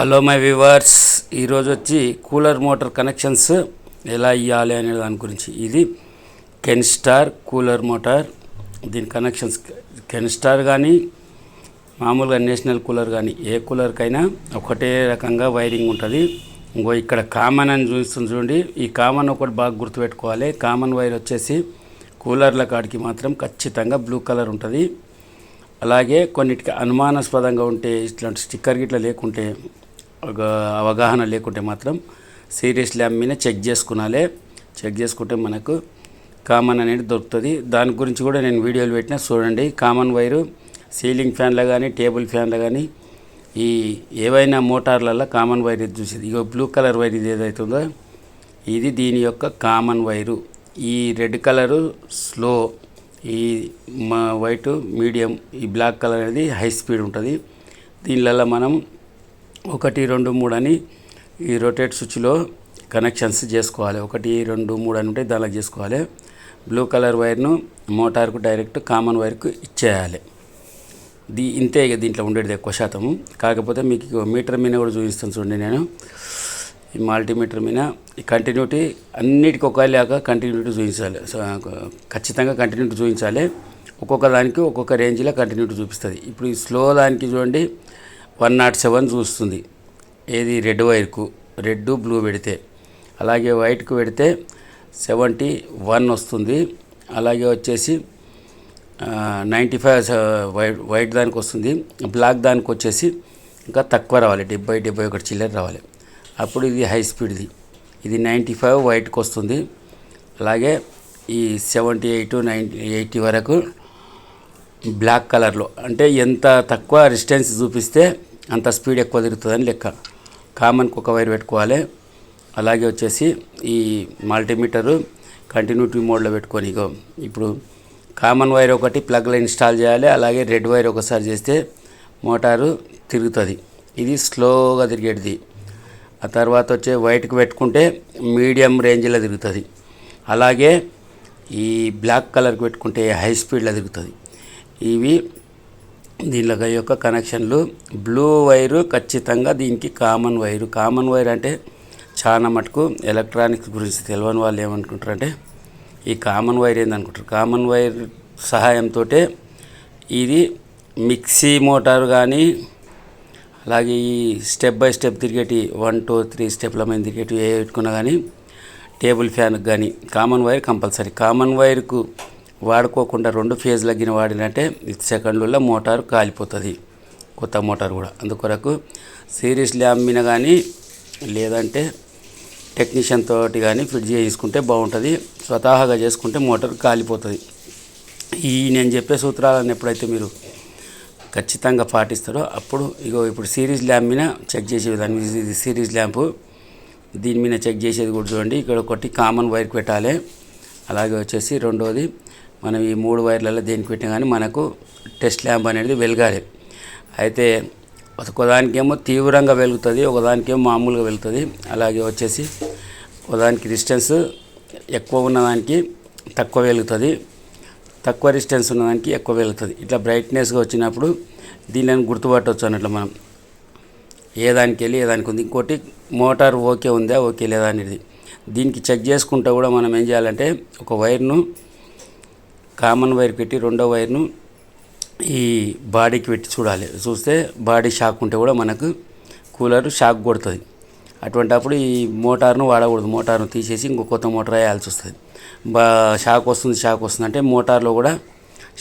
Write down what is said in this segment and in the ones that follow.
Hello my viewers ఈరోజు వచ్చి cooler motor connections ఎలా ఇవ్వాలి అనే దాని గురించి. ఇది కెన్ స్టార్ కూలర్ మోటార్. దీని కనెక్షన్స్ కెన్ స్టార్ కానీ మామూలుగా నేషనల్ కూలర్ కానీ ఏ కూలర్కైనా ఒకటే రకంగా వైరింగ్ ఉంటుంది. ఇంకో ఇక్కడ కామన్ అని చూస్తుంది చూడండి. ఈ కామన్ ఒకటి బాగా గుర్తుపెట్టుకోవాలి. కామన్ వైర్ వచ్చేసి కూలర్ల కాడికి మాత్రం ఖచ్చితంగా బ్లూ కలర్ ఉంటుంది. అలాగే కొన్నిటికి అనుమానాస్పదంగా ఉంటే ఇట్లాంటి స్టిక్కర్ గిట్ల లేకుంటే అవగాహన లేకుంటే మాత్రం సీరియస్ ల్యాబ్ మీద చెక్ చేసుకునాలే చెక్ చేసుకుంటే మనకు కామన్ అనేది దొరుకుతుంది. దాని గురించి కూడా నేను వీడియోలు పెట్టినా చూడండి. కామన్ వైరు సీలింగ్ ఫ్యాన్లో కానీ టేబుల్ ఫ్యాన్లో కానీ ఈ ఏవైనా మోటార్లలో కామన్ వైర్ ఇది చూసేది. ఇక బ్లూ కలర్ వైర్ ఇది ఏదైతుందో ఇది దీని యొక్క కామన్ వైరు. ఈ రెడ్ కలరు స్లో ఈ మా వైట్ మీడియం ఈ బ్లాక్ కలర్ అనేది హై స్పీడ్ ఉంటుంది. దీనిలలో మనం ఒకటి రెండు మూడు అని ఈ రొటేట్ స్విచ్లో కనెక్షన్స్ చేసుకోవాలి. ఒకటి రెండు మూడు అని ఉంటే దానిలో చేసుకోవాలి. బ్లూ కలర్ వైర్ను మోటార్కు డైరెక్ట్ కామన్ వైర్కు ఇచ్చేయాలి. దీ ఇంతే ఇక దీంట్లో ఉండేది ఎక్కువ శాతము కాకపోతే మీకు మీటర్ మీద కూడా చూపిస్తాను చూడండి నేను. ఈ మల్టీమీటర్ మీద ఈ కంటిన్యూటీ అన్నిటికీ ఒకలాగా కంటిన్యూటీ చూపించాలి. ఖచ్చితంగా కంటిన్యూటీ చూపించాలి. ఒక్కొక్క దానికి ఒక్కొక్క రేంజ్లో కంటిన్యూటీ చూపిస్తుంది. ఇప్పుడు ఈ స్లో దానికి చూడండి వన్ నాట్ సెవెన్ చూస్తుంది. ఏది రెడ్ వైర్కు రెడ్ బ్లూ పెడితే. అలాగే వైట్కు పెడితే సెవెంటీ వన్ వస్తుంది. అలాగే వచ్చేసి నైంటీ ఫైవ్ వైట్ వైట్ దానికి వస్తుంది. బ్లాక్ దానికి వచ్చేసి ఇంకా తక్కువ రావాలి. డెబ్బై డెబ్బై ఒకటి చిల్లర రావాలి. అప్పుడు ఇది హై స్పీడ్ది. ఇది నైంటీ ఫైవ్ వైట్కి వస్తుంది. అలాగే ఈ సెవెంటీ ఎయిట్ నైంటీ ఎయిటీ వరకు బ్లాక్ కలర్లో. అంటే ఎంత తక్కువ డిస్టెన్స్ చూపిస్తే అంత స్పీడ్ ఎక్కువ తిరుగుతుందని లెక్క. కామన్కి ఒక వైర్ పెట్టుకోవాలి. అలాగే వచ్చేసి ఈ మల్టీమీటరు కంటిన్యూటీ మోడ్లో పెట్టుకొని ఇగో ఇప్పుడు కామన్ వైర్ ఒకటి ప్లగ్లో ఇన్స్టాల్ చేయాలి. అలాగే రెడ్ వైర్ ఒకసారి చేస్తే మోటారు తిరుగుతుంది. ఇది స్లోగా తిరిగేటిది. ఆ తర్వాత వచ్చే వైట్కి పెట్టుకుంటే మీడియం రేంజ్లో తిరుగుతుంది. అలాగే ఈ బ్లాక్ కలర్కి పెట్టుకుంటే హై స్పీడ్లో తిరుగుతుంది. ఇవి దీనిలో యొక్క కనెక్షన్లు. బ్లూ వైరు ఖచ్చితంగా దీనికి కామన్ వైరు. కామన్ వైర్ అంటే చాలా మటుకు ఎలక్ట్రానిక్స్ గురించి తెలియని వాళ్ళు ఏమనుకుంటారంటే ఈ కామన్ వైర్ ఏందనుకుంటారు? కామన్ వైర్ సహాయంతో ఇది మిక్సీ మోటార్ కానీ అలాగే ఈ స్టెప్ బై స్టెప్ తిరిగేటి వన్ టూ త్రీ స్టెప్ల మీద తిరిగేటి ఏ పెట్టుకున్నా కానీ టేబుల్ ఫ్యాన్కి కానీ కామన్ వైర్ కంపల్సరీ. కామన్ వైర్కు వాడుకోకుండా రెండు ఫేజ్ లగిన వాడినంటే సెకండ్లలో మోటారు కాలిపోతుంది. కొత్త మోటార్ కూడా. అందుకొరకు సిరీస్ ల్యాబ్ కానీ లేదంటే టెక్నీషియన్ తోటి కానీ ఫిట్ చేసుకుంటే బాగుంటుంది. స్వతహాగా చేసుకుంటే మోటార్ కాలిపోతుంది. ఈ నేను చెప్పే సూత్రాలను ఎప్పుడైతే మీరు ఖచ్చితంగా పాటిస్తారో అప్పుడు ఇగో ఇప్పుడు సిరీస్ ల్యాంప్ మీద చెక్ చేసే విధానం. ఇది సిరీస్ ల్యాంప్ దీని మీద చెక్ చేసేది కూడా చూడండి. ఇక్కడ ఒకటి కామన్ వైర్ పెట్టాలి. అలాగే వచ్చేసి రెండోది మనం ఈ మూడు వైర్లలో దేనికి పెట్టినా కానీ మనకు టెస్ట్ ల్యాంప్ అనేది వెలగాలి. అయితే ఒకదానికేమో తీవ్రంగా వెలుగుతుంది ఒకదానికేమో మామూలుగా వెలుగుతుంది. అలాగే వచ్చేసి ఒకదానికి డిస్టెన్స్ ఎక్కువ ఉన్నదానికి తక్కువ వెలుగుతుంది. తక్కువ డిస్టెన్స్ ఉన్నదానికి ఎక్కువ వెలుగుతుంది. ఇట్లా బ్రైట్నెస్గా వచ్చినప్పుడు దీనిని గుర్తుపట్టవచ్చు అన్నట్లు మనం. ఏ దానికి వెళ్ళి ఏ దానికి ఉంది. ఇంకోటి మోటార్ ఓకే ఉందా ఓకే లేదా అనేది. దీనికి చెక్ చేసుకుంటూ కూడా మనం ఏం చేయాలంటే ఒక వైర్ను కామన్ వైర్ పెట్టి రెండో వైర్ను ఈ బాడీకి పెట్టి చూడాలి. చూస్తే బాడీ షాక్ ఉంటే కూడా మనకు కూలర్ షాక్ కొడుతుంది. అటువంటప్పుడు ఈ మోటార్ను వాడకూడదు. మోటార్ను తీసేసి ఇంకో కొత్త మోటార్ వేయాల్సి వస్తుంది. బా షాక్ వస్తుంది షాక్ వస్తుంది అంటే మోటార్లో కూడా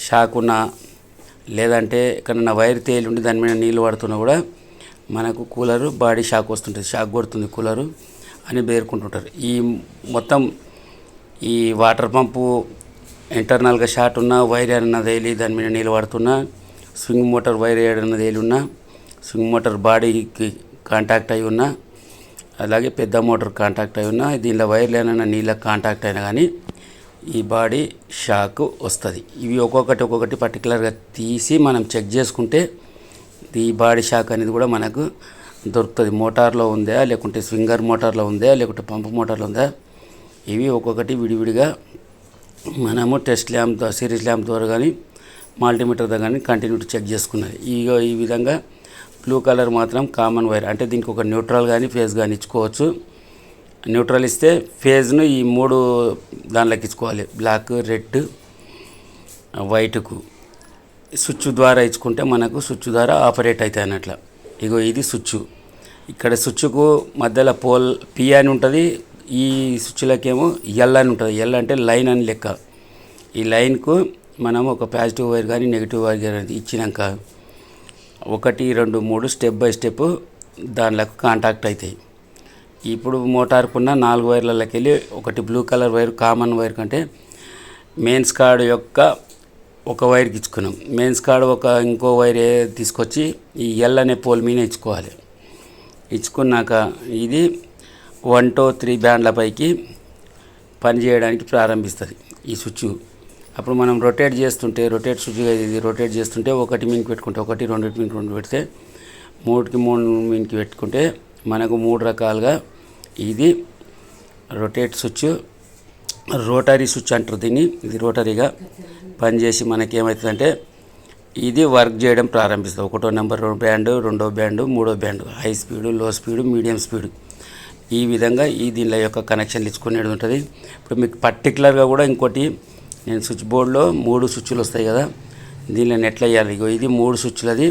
షాక్ ఉన్న లేదంటే ఎక్కడన్నా వైర్ తేలి ఉండి దాని మీద నీళ్ళు పడుతున్నా కూడా మనకు కూలరు బాడీ షాక్ వస్తుంటుంది. షాక్ కొడుతుంది కూలరు అని పేర్కొంటుంటారు. ఈ మొత్తం ఈ వాటర్ పంపు ఇంటర్నల్గా షార్ట్ ఉన్నా వైర్ ఏడన్నా తేలి దాని మీద నీళ్ళు పడుతున్నా స్వింగ్ మోటార్ వైర్ ఏడన్నా తేలి ఉన్నా స్వింగ్ మోటార్ బాడీకి కాంటాక్ట్ అయి ఉన్నా అలాగే పెద్ద మోటార్ కాంటాక్ట్ అయి ఉన్నా దీనిలో వైర్లు ఏమైనా నీళ్ళకి కాంటాక్ట్ అయినా కానీ ఈ బాడీ షాక్ వస్తుంది. ఇవి ఒక్కొక్కటి ఒక్కొక్కటి పర్టికులర్గా తీసి మనం చెక్ చేసుకుంటే ఈ బాడీ షాక్ అనేది కూడా మనకు దొరుకుతుంది. మోటార్లో ఉందా లేకుంటే స్వింగర్ మోటార్లో ఉందా లేకుంటే పంపు మోటార్లో ఉందా ఇవి ఒక్కొక్కటి విడివిడిగా మనము టెస్ట్ ల్యాంప్ ద్వారా సిరీస్ ల్యాంప్ ద్వారా కానీ మల్టీమీటర్ ద్వారా కానీ కంటిన్యూటీ చెక్ చేసుకున్నది. ఈ ఈ విధంగా బ్లూ కలర్ మాత్రం కామన్ వైర్ అంటే దీనికి ఒక న్యూట్రల్ కానీ ఫేజ్ కానీ ఇచ్చుకోవచ్చు. న్యూట్రల్ ఇస్తే ఫేజ్ను ఈ మూడు దానిలోకి ఇచ్చుకోవాలి. Black red వైట్కు. స్విచ్ ద్వారా ఇచ్చుకుంటే మనకు స్విచ్ ద్వారా ఆపరేట్ అవుతాయి అన్నట్ల. ఇగో ఇది స్విచ్. ఇక్కడ స్విచ్కు మధ్యలో పోల్ పి అని ఉంటుంది. ఈ స్విచ్లకేమో ఎల్ అని ఉంటుంది. ఎల్ అంటే లైన్ అని లెక్క. ఈ లైన్కు మనం ఒక పాజిటివ్ వైర్ కానీ నెగిటివ్ వైర్ కానీ ఇచ్చినాక ఒకటి రెండు మూడు స్టెప్ బై స్టెప్ దానిలకు కాంటాక్ట్ అవుతాయి ఇప్పుడు మోటార్కున్న నాలుగు వైర్లకి వెళ్ళి ఒకటి blue colour wire common wire కంటే మెయిన్స్ కార్డ్ యొక్క ఒక వైర్కి ఇచ్చుకున్నాం మెయిన్స్ కార్డ్ ఒక ఇంకో వైర్ తీసుకొచ్చి ఈ ఎల్ అనే పోల్ మీద ఇచ్చుకోవాలి. ఇచ్చుకున్నాక ఇది వన్ టూ త్రీ బ్యాండ్లపైకి పనిచేయడానికి పని చేయడానికి ప్రారంభిస్తుంది ఈ స్విచ్. అప్పుడు మనం రొటేట్ చేస్తుంటే రొటేట్ స్విచ్ ఇది రొటేట్ చేస్తుంటే ఒకటి మీనికి పెట్టుకుంటే ఒకటి రెండు మీనికి రెండు పెడితే మూడుకి మూడు మీనికి పెట్టుకుంటే మనకు మూడు రకాలుగా ఇది రొటేట్ స్విచ్ రోటరీ స్విచ్ అంటారు దీన్ని. ఇది రోటరీగా పనిచేసి మనకి ఏమవుతుందంటే ఇది వర్క్ చేయడం ప్రారంభిస్తుంది. ఒకటో నెంబర్ బ్యాండ్ రెండో బ్యాండ్ మూడో బ్యాండ్. హై స్పీడ్లో స్పీడ్ మీడియం స్పీడ్. ఈ విధంగా ఈ దీనిలో యొక్క కనెక్షన్లు ఇచ్చుకునేది ఉంటుంది. ఇప్పుడు మీకు పర్టికులర్గా కూడా ఇంకోటి నేను స్విచ్ బోర్డులో మూడు స్విచ్లు వస్తాయి కదా దీనిలో ఎట్లా వేయాలి ఇగో ఇది మూడు స్విచ్లది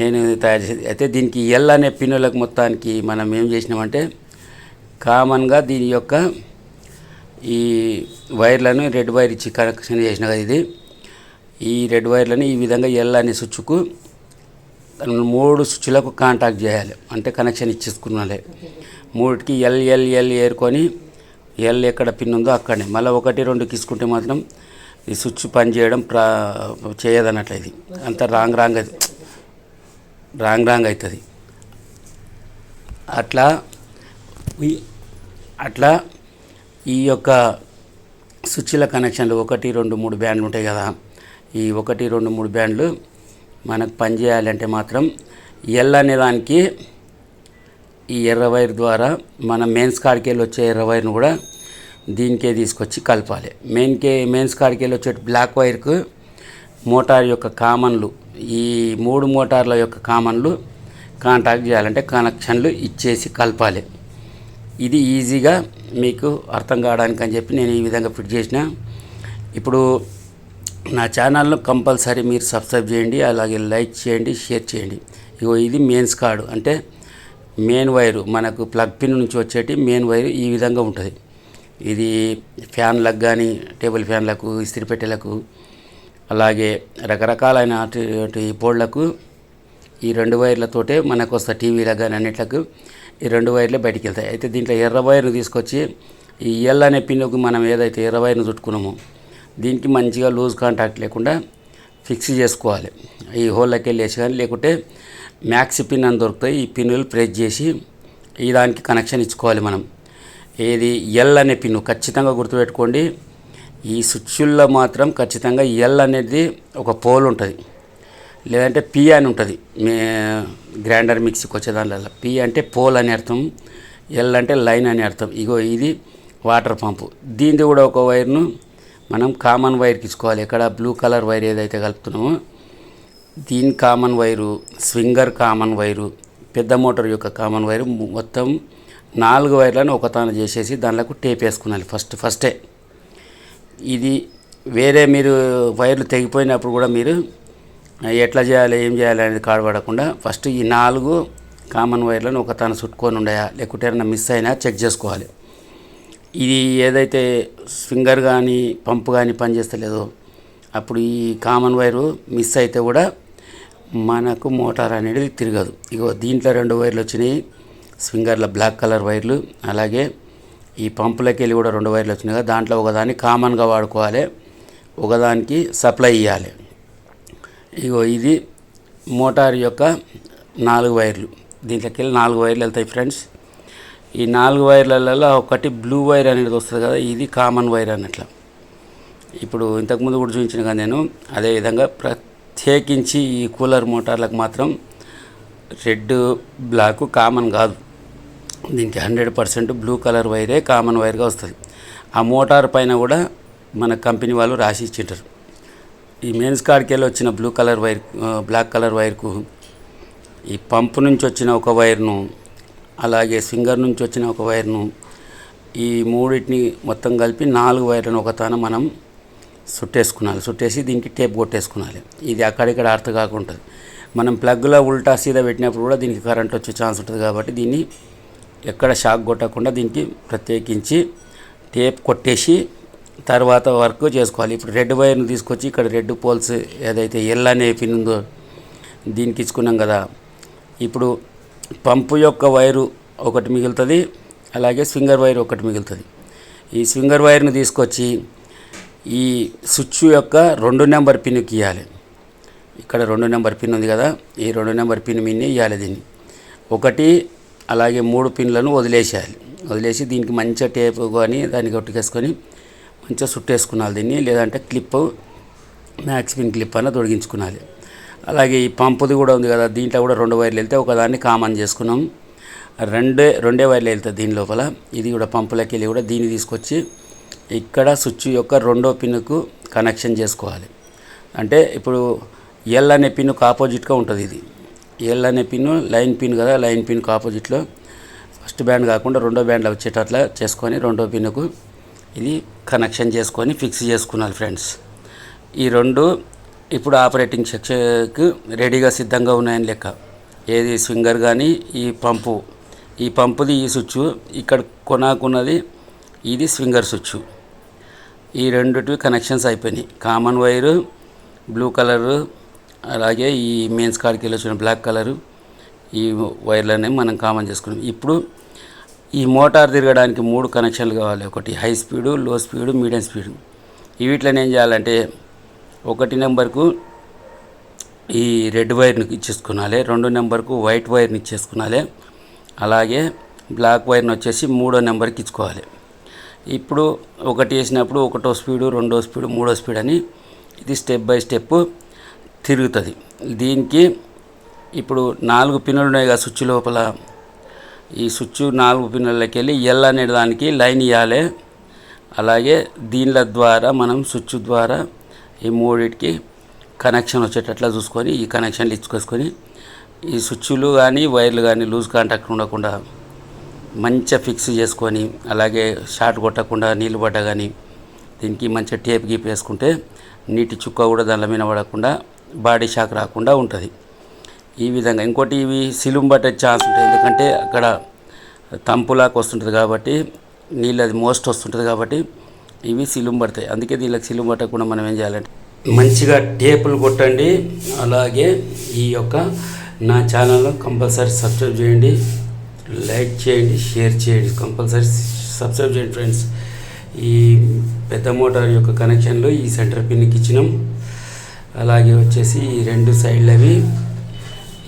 నేను తయారు చేసి అయితే దీనికి ఎల్ అనే పిన్నులకు మొత్తానికి మనం ఏం చేసినామంటే కామన్గా దీని యొక్క ఈ వైర్లను రెడ్ వైర్ ఇచ్చి కనెక్షన్ చేసిన కదా ఇది. ఈ రెడ్ వైర్లను ఈ విధంగా ఎల్ అనే స్విచ్కు మూడు స్విచ్లకు కాంటాక్ట్ చేయాలి. అంటే కనెక్షన్ ఇచ్చేసుకున్నాలే మూడికి ఎల్ ఎల్ ఎల్ ఏరుకొని ఎల్ ఎక్కడ పిన్ ఉందో అక్కడనే. మళ్ళీ ఒకటి రెండు తీసుకుంటే మాత్రం ఈ స్విచ్ పని చేయడం ప్రా చేయదన్నట్లు ఇది అంత రాంగ్ రాంగ్ అది. రాంగ్ రాంగ్ అవుతుంది అట్లా అట్లా ఈ యొక్క స్విచ్ల కనెక్షన్లు ఒకటి రెండు మూడు బ్యాండ్లు ఉంటాయి కదా. ఈ ఒకటి రెండు మూడు బ్యాండ్లు మనకు పనిచేయాలంటే మాత్రం ఎల్ అనే దానికి ఈ ఎర్ర వైర్ ద్వారా మన మెయిన్స్ కాడికి వెళ్ళి వచ్చే ఎర్ర వైర్ను కూడా దీనికే తీసుకొచ్చి కలపాలి. మెయిన్కే మెయిన్స్ కాడికి వెళ్ళి వచ్చే బ్లాక్ వైర్కు మోటార్ యొక్క కామన్లు ఈ మూడు మోటార్ల యొక్క కామన్లు కాంటాక్ట్ చేయాలంటే కనెక్షన్లు ఇచ్చేసి కలపాలి. ఇది ఈజీగా మీకు అర్థం కావడానికి అని చెప్పి నేను ఈ విధంగా ఫిట్ చేసిన. ఇప్పుడు నా ఛానల్ను కంపల్సరీ మీరు సబ్స్క్రైబ్ చేయండి అలాగే లైక్ చేయండి షేర్ చేయండి. ఇగో ఇది మెయిన్స్ కార్డు అంటే మెయిన్ వైరు మనకు ప్లగ్ పిన్ నుంచి వచ్చేటి మెయిన్ వైరు ఈ విధంగా ఉంటుంది. ఇది ఫ్యాన్లకు కానీ టేబుల్ ఫ్యాన్లకు ఇస్త్రీ పెట్టెలకు అలాగే రకరకాలైన ఈ బోర్డులకు ఈ రెండు వైర్లతోటే మనకు వస్తాయి టీవీలకు కానీ అన్నిట్లకు ఈ రెండు వైర్లే బయటికి వెళ్తాయి. అయితే దీంట్లో ఎర్ర వైర్ను తీసుకొచ్చి ఈ ఎల్ అనే పిన్నుకు మనం ఏదైతే ఎర్ర వైర్ను చుట్టుకున్నామో దీనికి మంచిగా లూజ్ కాంటాక్ట్ లేకుండా ఫిక్స్ చేసుకోవాలి. ఈ హోల్లోకి వెళ్ళేసి కానీ లేకుంటే మ్యాక్స్ పిన్ అని దొరుకుతాయి. ఈ పిన్నులు ప్రెస్ చేసి ఈ దానికి కనెక్షన్ ఇచ్చుకోవాలి మనం. ఏది ఎల్ అనే పిన్ను ఖచ్చితంగా గుర్తుపెట్టుకోండి. ఈ స్విచ్ల్లో మాత్రం ఖచ్చితంగా ఎల్ అనేది ఒక పోల్ ఉంటుంది. లేదంటే పి అని ఉంటుంది. మే గ్రైండర్ మిక్సీకి వచ్చే దానిలో. పి అంటే పోల్ అని అర్థం. ఎల్ అంటే లైన్ అని అర్థం. ఇగో ఇది వాటర్ పంపు. దీనిది కూడా ఒక వైర్ను మనం కామన్ వైర్కి ఇచ్చుకోవాలి. ఎక్కడ బ్లూ కలర్ వైర్ ఏదైతే కలుపుతున్నామో దీని common wire swinger common wire పెద్ద మోటార్ యొక్క కామన్ వైరు మొత్తం నాలుగు వైర్లను ఒకతాను చేసేసి దానిలోకి టేప్ వేసుకున్నాను ఫస్ట్ ఫస్టే. ఇది వేరే మీరు వైర్లు తెగిపోయినప్పుడు కూడా మీరు ఎట్లా చేయాలి ఏం చేయాలి అనేది కాడబడకుండా ఫస్ట్ ఈ నాలుగు కామన్ వైర్లను ఒక తాను చుట్టుకొని ఉండయా లేకుంటే ఏమైనా మిస్ అయినా చెక్ చేసుకోవాలి. ఇది ఏదైతే స్వింగర్ కానీ పంపు కానీ పనిచేస్తలేదో అప్పుడు ఈ కామన్ వైరు మిస్ అయితే కూడా మనకు మోటార్ అనేది తిరగదు. ఇగో దీంట్లో రెండు వైర్లు వచ్చినాయి. స్వింగర్ల బ్లాక్ కలర్ వైర్లు అలాగే ఈ పంపులకి వెళ్ళి కూడా రెండు వైర్లు వచ్చినాయి కదా. దాంట్లో ఒకదాన్ని కామన్గా వాడుకోవాలి ఒకదానికి సప్లై ఇవ్వాలి ఇగో ఇది మోటార్ యొక్క నాలుగు వైర్లు. దీంట్లోకి వెళ్ళి నాలుగు వైర్లు వెళ్తాయి ఫ్రెండ్స్. ఈ నాలుగు వైర్లలో ఒకటి బ్లూ వైర్ అనేది వస్తుంది కదా ఇది కామన్ వైర్ అన్నట్ల. ఇప్పుడు ఇంతకుముందు కూడా చూపించిన కదా నేను అదేవిధంగా ప్రత్యేకించి ఈ కూలర్ మోటార్లకు మాత్రం రెడ్ బ్లాక్ కామన్ కాదు. దీనికి హండ్రెడ్ పర్సెంట్ బ్లూ కలర్ వైరే కామన్ వైర్గా వస్తుంది. ఆ మోటార్ పైన కూడా మన కంపెనీ వాళ్ళు రాసి ఇచ్చింటారు ఈ మెయిన్స్ కార్డ్కి వెళ్ళి వచ్చిన blue colour wire black colour వైర్కు ఈ పంపు నుంచి వచ్చిన ఒక వైర్ను అలాగే స్వింగర్ నుంచి వచ్చిన ఒక వైర్ను ఈ మూడింటిని మొత్తం కలిపి నాలుగు వైర్లను ఒక తాన మనం చుట్టేసుకున్నాలి చుట్టేసి దీనికి టేప్ కొట్టేసుకున్నాలి ఇది అక్కడిక్కడ అర్థ కాకుండా మనం ప్లగ్లో ఉల్టా సీదా పెట్టినప్పుడు కూడా దీనికి కరెంట్ వచ్చే ఛాన్స్ ఉంటుంది కాబట్టి దీన్ని ఎక్కడ షాక్ కొట్టకుండా దీనికి ప్రత్యేకించి టేప్ కొట్టేసి తర్వాత వర్క్ చేసుకోవాలి. ఇప్పుడు రెడ్ వైర్ని తీసుకొచ్చి ఇక్కడ రెడ్ పోల్స్ ఏదైతే ఎల్ అనే పిన్ ఉందో దీనికి ఇచ్చుకున్నాం కదా. ఇప్పుడు పంపు యొక్క వైరు ఒకటి మిగులుతుంది అలాగే స్వింగర్ వైర్ ఒకటి మిగులుతుంది. ఈ స్వింగర్ వైర్ని తీసుకొచ్చి ఈ స్విచ్ యొక్క రెండు నెంబర్ పిన్కి ఇవ్వాలి ఇక్కడ రెండు నెంబర్ పిన్ ఉంది కదా ఈ రెండు నెంబర్ పిన్ మీదనే ఇవ్వాలి దీన్ని. ఒకటి అలాగే మూడు పిన్లను వదిలేసేయాలి. వదిలేసి దీనికి మంచిగా టేప్ కానీ దానికి ఒట్టుకేసుకొని మంచిగా చుట్టేసుకున్నాలి దీన్ని లేదంటే క్లిప్ మ్యాక్స్ పిన్ క్లిప్ అన్న తొడిగించుకున్నాలి అలాగే ఈ పంపుది కూడా ఉంది కదా దీంట్లో కూడా రెండు వైర్లు వెళ్తే ఒకదాన్ని కామన్ చేసుకున్నాం. రెండే రెండే వైర్లు వెళ్తాయి దీని లోపల. ఇది కూడా పంపులకి వెళ్ళి కూడా దీన్ని తీసుకొచ్చి ఇక్కడ స్విచ్ యొక్క రెండో పిన్కు కనెక్షన్ చేసుకోవాలి. అంటే ఇప్పుడు ఎల్ అనే పిన్కు ఆపోజిట్గా ఉంటుంది ఇది. ఎల్ అనే పిన్ లైన్ పిన్ కదా లైన్ పిన్కు ఆపోజిట్లో ఫస్ట్ బ్యాండ్ కాకుండా రెండో బ్యాండ్లో వచ్చేటట్లా చేసుకొని రెండో పిన్కు ఇది కనెక్షన్ చేసుకొని ఫిక్స్ చేసుకున్నాను ఫ్రెండ్స్. ఈ రెండు ఇప్పుడు ఆపరేటింగ్ సెక్షన్కు రెడీగా సిద్ధంగా ఉన్నాయని లెక్క. ఏది స్వింగర్ కానీ ఈ పంపు. ఈ పంపుది ఈ స్విచ్ ఇక్కడ కొనాకున్నది ఇది స్వింగర్ స్విచ్ ఈ రెండుటివి కనెక్షన్స్ అయిపోయినాయి. కామన్ వైరు బ్లూ కలరు అలాగే ఈ మెయిన్స్ కార్డ్కి వెళ్ళి వచ్చిన బ్లాక్ కలరు ఈ వైర్లనే మనం కామన్ చేసుకున్నాం. ఇప్పుడు ఈ మోటార్ తిరగడానికి మూడు కనెక్షన్లు కావాలి. ఒకటి high speed low speed medium speed ఈ ఏం చేయాలంటే ఒకటి నెంబర్కు ఈ రెడ్ వైర్ని ఇచ్చేసుకున్నాలి రెండు నెంబర్కు వైట్ వైర్ని ఇచ్చేసుకున్నాలి అలాగే బ్లాక్ వైర్ని వచ్చేసి మూడో నెంబర్కి ఇచ్చుకోవాలి. ఇప్పుడు ఒకటి వేసినప్పుడు ఒకటో స్పీడు రెండో స్పీడు మూడో స్పీడ్ అని ఇది స్టెప్ బై స్టెప్ తిరుగుతుంది. దీనికి ఇప్పుడు నాలుగు పిన్నులు ఉన్నాయి కదా స్విచ్ లోపల. ఈ స్విచ్ నాలుగు పిన్నులకి వెళ్ళి ఎల్ అనే దానికి లైన్ ఇవ్వాలి అలాగే దీనిల ద్వారా మనం స్విచ్ ద్వారా ఈ మూడిటికి కనెక్షన్ వచ్చేటట్లా చూసుకొని ఈ కనెక్షన్లు ఇచ్చుకొసుకొని ఈ స్విచ్లు కానీ వైర్లు కానీ లూజ్ కాంటాక్ట్ ఉండకుండా మంచిగా ఫిక్స్ చేసుకొని అలాగే షార్ట్ కొట్టకుండా నీళ్ళు పడ్డా కానీ దీనికి మంచిగా టేప్ గీప్ వేసుకుంటే నీటి చుక్క కూడా దానిలో మీద పడకుండా బాడీ షాక్ రాకుండా ఉంటుంది. ఈ విధంగా ఇంకోటి ఇవి సిలుం పట్టే ఛాన్స్ ఉంటుంది. ఎందుకంటే అక్కడ తంపులాగా వస్తుంటుంది కాబట్టి నీళ్ళు అది మోస్ట్ వస్తుంటుంది కాబట్టి ఇవి సిలుం పడతాయి. అందుకే దీనికి సిలుం పట్టకుండా మనం ఏం చేయాలంటే మంచిగా టేపులు కొట్టండి. అలాగే ఈ యొక్క నా ఛానల్లో కంపల్సరీ సబ్స్క్రైబ్ చేయండి. లైక్ చేయండి షేర్ చేయండి. కంపల్సరీ సబ్స్క్రైబ్ చేయండి ఫ్రెండ్స్. ఈ పెద్ద మోటార్ యొక్క కనెక్షన్లు ఈ సెంటర్ పిన్కి ఇచ్చినాం. అలాగే వచ్చేసి ఈ రెండు సైడ్లవి.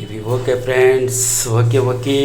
ఇవి ఓకే ఫ్రెండ్స్. Okay okay.